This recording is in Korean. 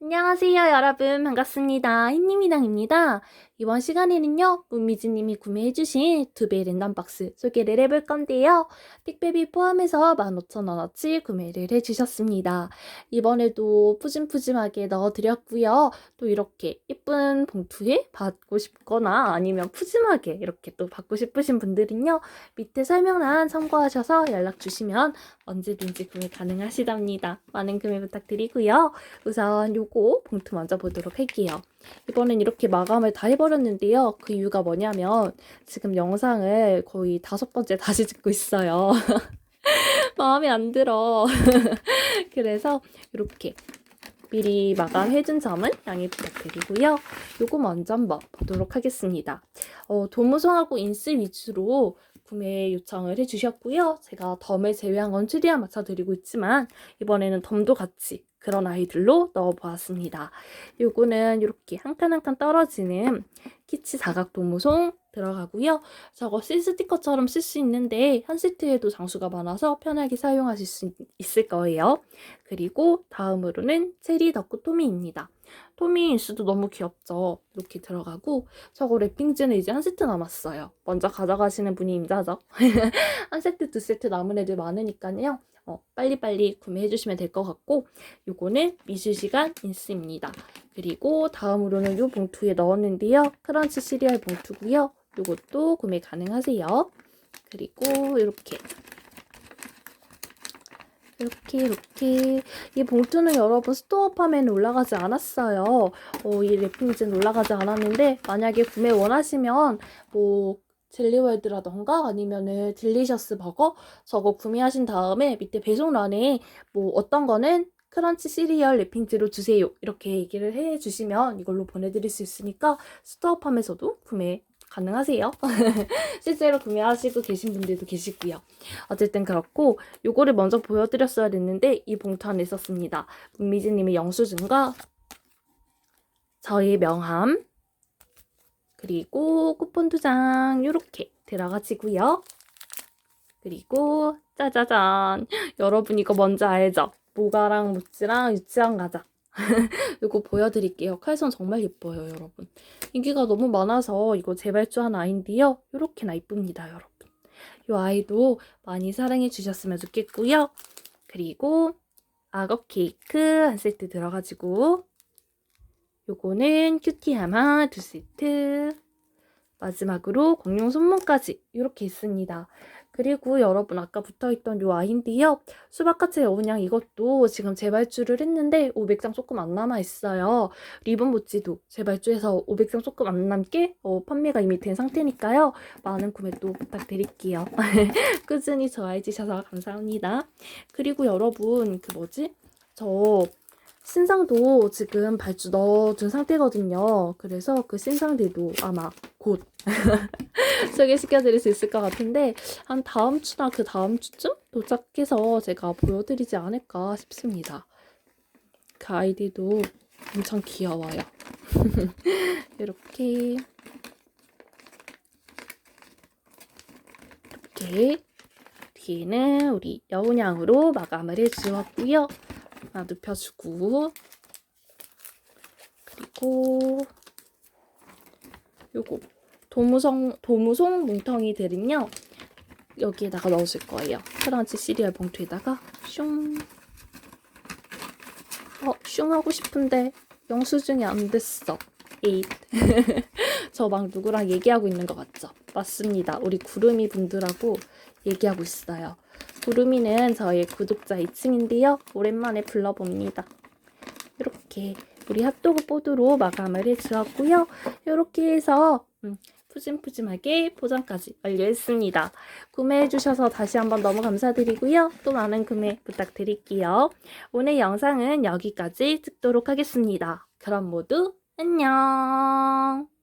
안녕하세요, 여러분. 반갑습니다. 흰님이당입니다. 이번 시간에는요, 문미즈님이 구매해주신 두 배 랜덤 박스 소개를 해볼 건데요. 택배비 포함해서 15,000원어치 구매를 해주셨습니다. 이번에도 푸짐푸짐하게 넣어드렸고요. 또 이렇게 예쁜 봉투에 받고 싶거나 아니면 푸짐하게 이렇게 또 받고 싶으신 분들은요, 밑에 설명란 참고하셔서 연락 주시면 언제든지 구매 가능하시답니다. 많은 구매 부탁드리고요. 우선 요거 봉투 먼저 보도록 할게요. 이번엔 이렇게 마감을 다 해버렸는데요. 그 이유가 뭐냐면 지금 영상을 거의 다섯 번째 다시 찍고 있어요. 마음에 안 들어. 그래서 이렇게 미리 마감해준 점은 양해 부탁드리고요. 요거 먼저 한번 보도록 하겠습니다. 어, 도무송하고 인스 위주로 구매 요청을 해주셨고요. 제가 덤을 제외한 건 최대한 맞춰드리고 있지만 이번에는 덤도 같이 그런 아이들로 넣어보았습니다. 요거는 이렇게 한 칸 한 칸 떨어지는 키치 사각 도무송 들어가고요. 저거 실 스티커처럼 쓸 수 있는데 한 세트에도 장수가 많아서 편하게 사용하실 수 있을 거예요. 그리고 다음으로는 체리 덕후 토미입니다. 토미 인수도 너무 귀엽죠. 이렇게 들어가고 저거 랩핑지는 이제 한 세트 남았어요. 먼저 가져가시는 분이 임자죠. 한 세트 두 세트 남은 애들 많으니까요. 어, 빨리빨리 구매해 주시면 될 것 같고 요거는 미술시간 인스입니다. 그리고 다음으로는 요 봉투에 넣었는데요. 크런치 시리얼 봉투고요. 요것도 구매 가능하세요. 그리고 이렇게 이렇게 이렇게 이 봉투는 여러분 스토어팜에는 올라가지 않았어요. 어, 이 랩핑지는 올라가지 않았는데 만약에 구매 원하시면 뭐 젤리월드라던가 아니면은 딜리셔스 버거 저거 구매하신 다음에 밑에 배송란에 뭐 어떤 거는 크런치 시리얼 랩핑지로 주세요 이렇게 얘기를 해주시면 이걸로 보내드릴 수 있으니까 스토어팜에서도 구매 가능하세요. 실제로 구매하시고 계신 분들도 계시고요. 어쨌든 그렇고 요거를 먼저 보여드렸어야 됐는데 이 봉투 안에 있었습니다. 문미지님의 영수증과 저의 명함 그리고 쿠폰 두 장 이렇게 들어가지고요. 그리고 짜자잔 여러분 이거 뭔지 알죠? 모가랑 모찌랑 유치원 과자 이거 보여드릴게요. 칼선 정말 예뻐요 여러분. 인기가 너무 많아서 이거 재발주한 아이인데요. 이렇게나 이쁩니다 여러분. 이 아이도 많이 사랑해 주셨으면 좋겠고요. 그리고 악어 케이크 한 세트 들어가지고 요거는 큐티하마 두 세트 마지막으로 공룡 손문까지 이렇게 있습니다. 그리고 여러분 아까 붙어있던 요 아이인데요. 수박카츠 여운양 이것도 지금 재발주를 했는데 500장 조금 안 남아있어요. 리본 모찌도 재발주해서 500장 조금 안 남게 어, 판매가 이미 된 상태니까요. 많은 구매 또 부탁드릴게요. 꾸준히 좋아해주셔서 감사합니다. 그리고 여러분 그 뭐지? 저 신상도 지금 발주 넣어둔 상태거든요. 그래서 그 신상들도 아마 곧 소개시켜드릴 수 있을 것 같은데 한 다음 주나 그 다음 주쯤 도착해서 제가 보여드리지 않을까 싶습니다. 그 아이들도 엄청 귀여워요. 이렇게 이렇게 뒤에는 우리 여운양으로 마감을 해주었고요. 하나 눕혀주고 그리고 요거 도무성 도무송 뭉텅이 들은요 여기에다가 넣어줄 거예요. 크런치 시리얼 봉투에다가 슝. 어, 슝 하고 싶은데 영수증이 안 됐어. 에잇. 저 막 누구랑 얘기하고 있는 것 같죠? 맞습니다. 우리 구름이 분들하고 얘기하고 있어요. 구름이는 저의 구독자 2층인데요. 오랜만에 불러봅니다. 이렇게 우리 핫도그 보드로 마감을 해주었고요. 이렇게 해서 음, 푸짐푸짐하게 포장까지 완료했습니다. 구매해주셔서 다시 한번 너무 감사드리고요. 또 많은 구매 부탁드릴게요. 오늘 영상은 여기까지 찍도록 하겠습니다. 그럼 모두 안녕!